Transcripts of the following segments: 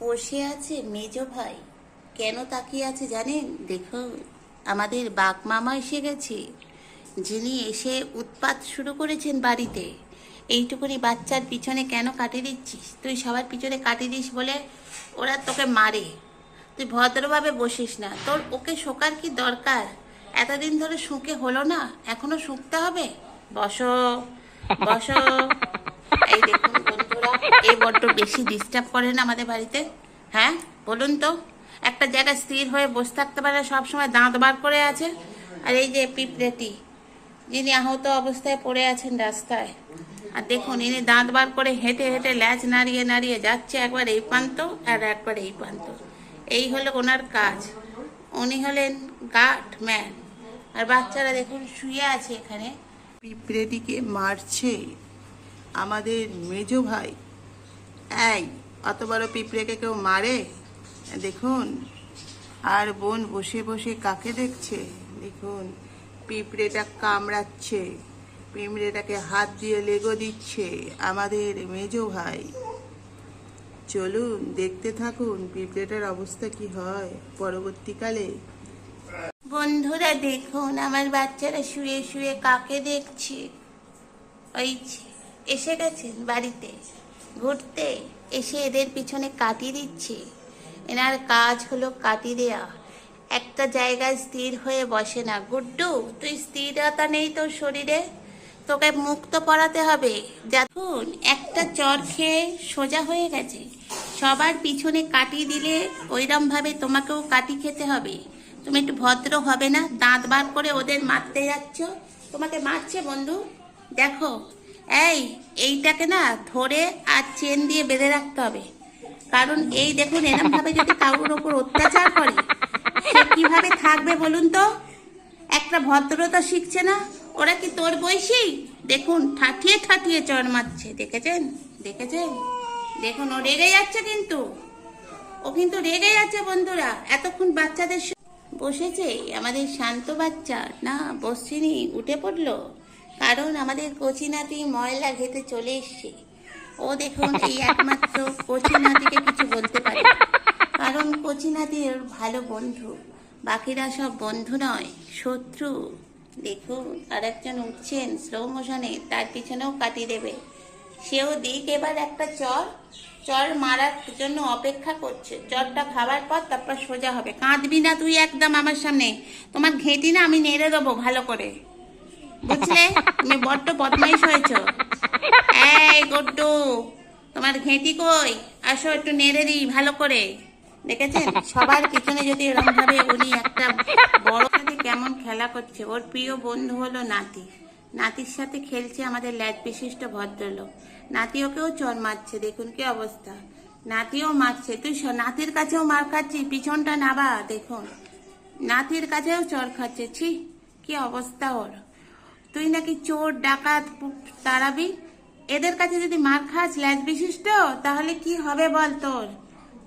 বসে আছে মেজ ভাই। কেন তাকিয়ে আছে জানেন? দেখুন, আমাদের মামা এসে গেছে। যিনি এসে উৎপাত শুরু করেছেন বাড়িতে। এইটুকুনি বাচ্চার পিছনে কেন কাটে দিচ্ছিস? তুই সবার পিছনে কাটিয়ে দিস বলে ওরা তোকে মারে। তুই ভদ্রভাবে বসিস না। তোর ওকে শোকার কি দরকার? এতদিন ধরে শুকে হলো না? এখনও শুকতে হবে? বসো বসো। এই দেখুন এই বড্ড বেশি ডিস্টার্ব করেন আমাদের বাড়িতে। হ্যাঁ বলুন তো। একটা জায়গায় স্থির হয়ে বসে থাকতে পারে সব সময় দাঁত বার করে আছে। আর এই যে পিঁপড়েটি, যিনি আহত অবস্থায় পড়ে আছেন রাস্তায়। আর দেখুন, ইনি দাঁত বার করে হেঁটে হেঁটে ল্যাচ নাড়িয়ে নাড়িয়ে যাচ্ছে একবার এই প্রান্ত আর একবার এই প্রান্ত। এই হলো ওনার কাজ। উনি হলেন গার্ড ম্যান আর বাচ্চারা দেখুন শুয়ে আছে এখানে। পিঁপড়েটিকে মারছে। আমাদের মেজো ভাই। এই, অত বড় পিঁপড়েকে কেউ মারে? দেখুন, আর বোন বসে বসে কাকে দেখছে? দেখুন, পিঁপড়েটা কামড়াচ্ছে, পিঁপড়েটাকে হাত দিয়ে লেগো দিচ্ছে আমাদের মেজো ভাই। চলুন, দেখতে থাকুন পিঁপড়েটার অবস্থা কি হয় পরবর্তীকালে। বন্ধুরা, দেখুন, আমার বাচ্চারা শুয়ে শুয়ে কাকে দেখছে? ওই এসে গেছেন বাড়িতে। ঘুরতে এসে এদের পিছনে কাটি দিচ্ছে। এনার কাজ হলো কাটি দেয়া। একটা জায়গায় স্থির হয়ে বসে না। গুড্ডু, তুই স্থিরতা নেই তোর শরীরে? তোকে মুক্ত পড়াতে হবে। দেখুন, একটা চর খেয়ে সোজা হয়ে গেছে। সবার পিছনে কাটি দিলে ওইরম ভাবে তোমাকেও কাটি খেতে হবে। তুমি একটু ভদ্র হবে না? দাঁত বার করে ওদের মারতে যাচ্ছ? তোমাকে মারছে বন্ধু? দেখো এই, এইটাকে না ধরে আর চেন দিয়ে বেঁধে রাখতে হবে। কারণ এই দেখুন এরম ভাবে যদি কারোর ওপর অত্যাচার করে, সে কীভাবে থাকবে বলুন তো? একটা ভদ্রতা শিখছে না? ওরা কি তোর বয়সী? দেখুন, ঠাঠিয়ে ঠাঠিয়ে চড় মারছে, দেখেছেন? দেখেছেন? দেখুন, ও রেগে যাচ্ছে কিন্তু। ও কিন্তু রেগে যাচ্ছে বন্ধুরা। এতক্ষণ বাচ্চাদের বসেছে, আমাদের শান্ত বাচ্চা। না বসছিনি উঠে পড়ল। কারণ আমাদের কচি নাতি ময়লা ঘেতে চলে এসছে। ও দেখুন, এই একমাত্র কচি নাতিকে কিছু বলতে পারে কারণ কচি নাতি ওর ভালো বন্ধু, বাকিরা সব বন্ধু নয়, শত্রু। দেখুন আর একজন উঠছেন স্লো মোশনে তার পিছনেও কাটিয়ে দেবে। সেও দিক এবার একটা চর চর মারার জন্য অপেক্ষা করছে। চরটা খাবার পর তারপর সোজা হবে। কাঁদবি না তুই একদম আমার সামনে। তোমার ঘেঁটি না আমি নেড়ে দেবো ভালো করে। বুঝলে? তুমি বড্ড বদমাইশ হয়েছ। এই গড্ডু, তোমার ঘেঁটি কই? আসো একটু নেড়ে দিই ভালো করে। দেখেছেন? সবার পিছনে যদি এরকম ভাবে উনি একটা বড় সাথে কেমন খেলা করছে। ওর প্রিয় বন্ধু হলো নাতি। নাতির সাথে খেলছে আমাদের ল্যাজ বিশিষ্ট ভদ্রলোক। নাতি ওকেও চর মারছে, দেখুন কি অবস্থা। নাতিও মারছে। তুই নাতির কাছেও মার খাচ্ছিস পিছনটা নাবা, দেখুন। নাতির কাছেও চর খাচ্ছে, ছি, কি অবস্থা ওর। তুই নাকি চোর, ডাকাত তাড়াবি এদের কাছে যদি মার খাস, ল্যাজ বিশিষ্ট, তাহলে কি হবে বল তোর?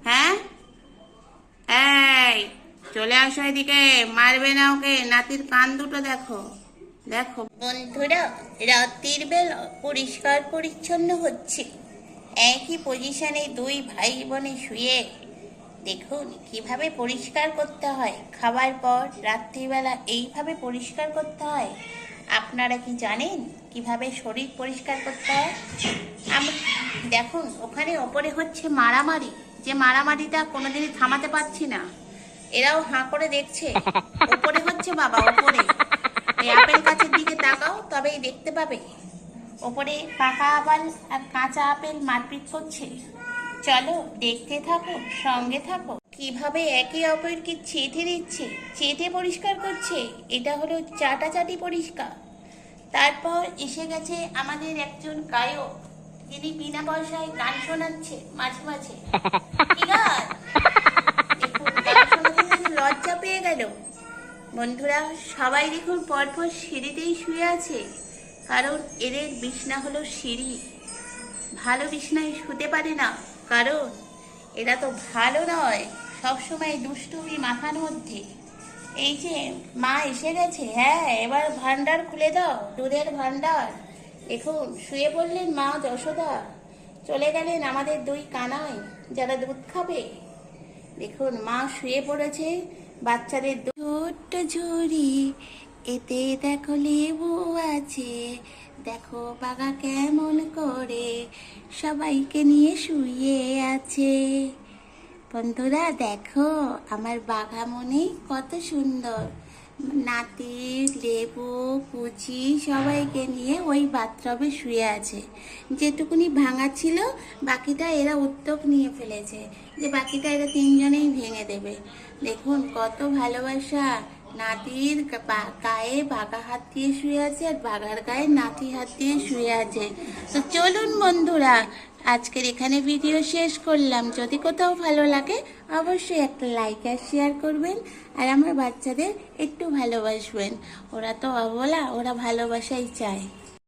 হ্যাঁ? এই, চলে আসো এদিকে, মারবে না ওকে। নাতির কান দুটো দেখো। দেখো। বন্ধুরা, রাত্রির বেলা পরিষ্কার পরিচ্ছন্ন হচ্ছে। একই পজিশনে দুই ভাই বোনে শুয়ে। দেখুন, কীভাবে পরিষ্কার করতে হয়। খাবার পর রাত্রিবেলা এইভাবে পরিষ্কার করতে হয়। আপনারা কি জানেন কীভাবে শরীর পরিষ্কার করতে হয়? আমি, দেখুন, ওখানে ওপরে হচ্ছে মারামারি। যে মারামারিটা কোনোদিনই থামাতে পারছি না। এরাও হাঁ করে দেখছে। ওপরে হচ্ছে বাবা, ওপরে। আপেল গাছের দিকে তাকাও, তবেই দেখতে পাবে। ওপরে পাকা আপেল আর কাঁচা আপেল মারপিট করছে। চলো দেখতে থাকো সঙ্গে থাকো কীভাবে একে অপরকে চেটে দিচ্ছে, চেটে পরিষ্কার করছে, এটা হলো চাটাচাটি পরিষ্কার। তারপর এসে গেছে আমাদের একজন গায়ক, যিনি বিনা পয়সায় গান শোনাচ্ছে মাঝে মাঝে। লজ্জা পেয়ে গেল। বন্ধুরা, সবাই দেখুন পরপর সিঁড়িতেই শুয়ে আছে, কারণ এদের বিছনা হলো সিঁড়ি। ভালো বিছনায় শুতে পারে না, কারণ এরা তো ভালো নয়। সবসময় দুষ্টুমি মাথার মধ্যে। এই যে মা এসে গেছে হ্যাঁ এবার ভান্ডার খুলে দাও, দুধের ভান্ডার দেখুন, শুয়ে পড়লেন মা যশোদা। চলে গেলেন আমাদের দুই কানায়, যারা দুধ খাবে। দেখুন, মা শুয়ে পড়েছে, বাচ্চাদের ছোট্ট ঝুড়ি, এতে দেখো লেবু আছে। দেখো বাগা কেমন করে, সবাইকে নিয়ে শুয়ে আছে। বন্ধুরা দেখো, আমার বাঘা মনে কত সুন্দর। নাতি, লেবু কুচি সবাইকে নিয়ে ওই বাথরবে শুয়ে আছে। যেটুকুনি ভাঙা ছিল, বাকিটা এরা উদ্যোগ নিয়ে ফেলেছে। যে বাকিটা এরা তিনজনেই ভেঙে দেবে। দেখুন, কত ভালোবাসা। নাতির গায়ে বাঘা হাত দিয়ে শুয়ে আছে আর বাঘার গায়ে নাতি হাত দিয়ে শুয়ে আছে। তো চলুন বন্ধুরা, আজকের এখানে ভিডিও শেষ করলাম। যদি কোথাও ভালো লাগে, অবশ্যই একটা লাইক আর শেয়ার করবেন আর আমার বাচ্চাদের একটু ভালোবাসবেন। ওরা তো অবলা, ওরা ভালোবাসাই চায়।